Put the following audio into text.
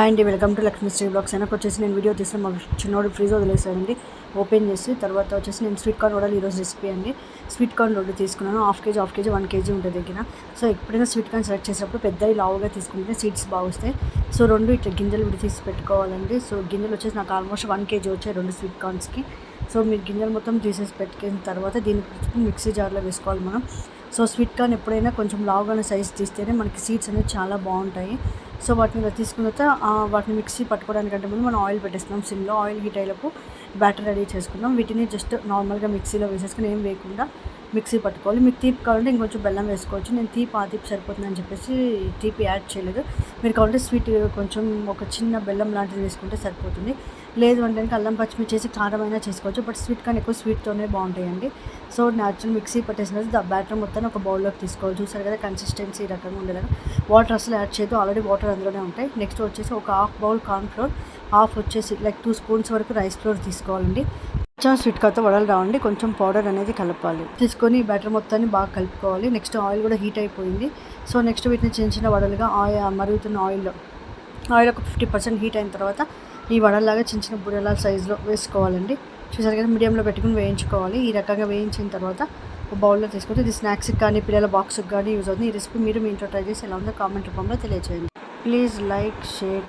Hi అండి welcome to Lakshmi Sri blogs. వెనక వచ్చేసి నేను వీడియో తీసిన మా చిన్నోడు ఫ్రీజ్ వదిలేసానండి ఓపెన్ చేసి తర్వాత వచ్చేసి నేను స్వీట్ కార్న్ వడలు ఈరోజు రెసిపీ అండి. స్వీట్ కార్న్ రెండు తీసుకున్నాను. Half kg half kg one kg ఉంటుంది దగ్గర. సో ఎప్పుడైనా స్వీట్ కార్న్ సెలెక్ట్ చేసేటప్పుడు పెద్దవి లావుగా తీసుకుంటే సీడ్స్ బాగా వస్తాయి. సో రెండు ఇట్లా గింజలు విడి తీసి పెట్టుకోవాలండి. సో గింజలు వచ్చేసి నాకు ఆల్మోస్ట్ వన్ కేజీ వచ్చాయి రెండు స్వీట్ కార్న్స్కి. సో మీరు గింజలు మొత్తం తీసేసి పెట్టుకున్న తర్వాత దీన్ని మిక్సీ జార్లో వేసుకోవాలి మనం. సో స్వీట్ కార్న్ ఎప్పుడైనా కొంచెం లావుగానే సైజ్ తీస్తేనే మనకి సీడ్స్ అనేవి చాలా బాగుంటాయి. సో వాటిని ఇలా తీసుకున్న తర్వాత వాటిని మిక్సీ పట్టుకోవడానికంటే ముందు మనం ఆయిల్ పెట్టేస్తున్నాం సిమ్లో. ఆయిల్ హీట్ అయ్యేలోపు బ్యాటర్ రెడీ చేసుకుందాం వీటిని జస్ట్ నార్మల్గా మిక్సీలో వేసేసుకుని ఏం వేయకుండా మిక్సీ పట్టుకోవాలి. మీకు తీపి కావాలంటే ఇంకొంచెం బెల్లం వేసుకోవచ్చు. నేను తీపి ఆ తీపి సరిపోతుందని చెప్పేసి తీపి యాడ్ చేయలేదు. మీరు కావాలంటే స్వీట్ కొంచెం ఒక చిన్న బెల్లం లాంటిది వేసుకుంటే సరిపోతుంది. లేదు అంటే అల్లం పచ్చిమిర్చి చేసి కారమైనా చేసుకోవచ్చు. బట్ స్వీట్ కానీ ఎక్కువ స్వీట్తోనే బాగుంటాయండి. సో న్యాచురల్ మిక్సీ పట్టేసిన తర్వాత బ్యాటర్ మొత్తాన్ని ఒక బౌల్లోకి తీసుకోవాలి. చూసారు కదా కన్సిస్టెన్సీ రకంగా ఉండేలాగా. వాటర్ అసలు యాడ్ చేయదు ఆల్రెడీ వాటర్ అందులోనే ఉంటాయి. నెక్స్ట్ వచ్చేసి ఒక half bowl corn flour half వచ్చేసి లైక్ టూ స్పూన్స్ వరకు రైస్ ఫ్లోర్ తీసుకోవాలండి. కొంచెం స్వీట్ కాతో వడలు రావండి. కొంచెం పౌడర్ అనేది కలపాలి. తీసుకొని ఈ బ్యాటర్ మొత్తాన్ని బాగా కలుపుకోవాలి. నెక్స్ట్ ఆయిల్ కూడా హీట్ అయిపోయింది. సో నెక్స్ట్ వీటిని చిన్న చిన్న వడలుగా ఆయిల్ మరుగుతున్న ఆయిల్లో ఆయిల్ ఒక ఫిఫ్టీ పర్సెంట్ హీట్ అయిన తర్వాత ఈ వడల్లాగా చిన్న చిన్న బుడల సైజులో వేసుకోవాలండి. చూసారు కదా మీడియంలో పెట్టుకుని వేయించుకోవాలి. ఈ రకంగా వేయించిన తర్వాత ఒక బౌల్లో తీసుకుంటే ఇది స్నాక్స్కి కానీ పిల్లల బాక్స్కి కానీ యూజ్ అవుతుంది. ఈ రెసిపీ మీరు మీ ఇంట్లో ట్రై చేసి ఎలా ఉందో కామెంట్ రూపంలో తెలియజేయండి ప్లీజ్ లైక్ షేర్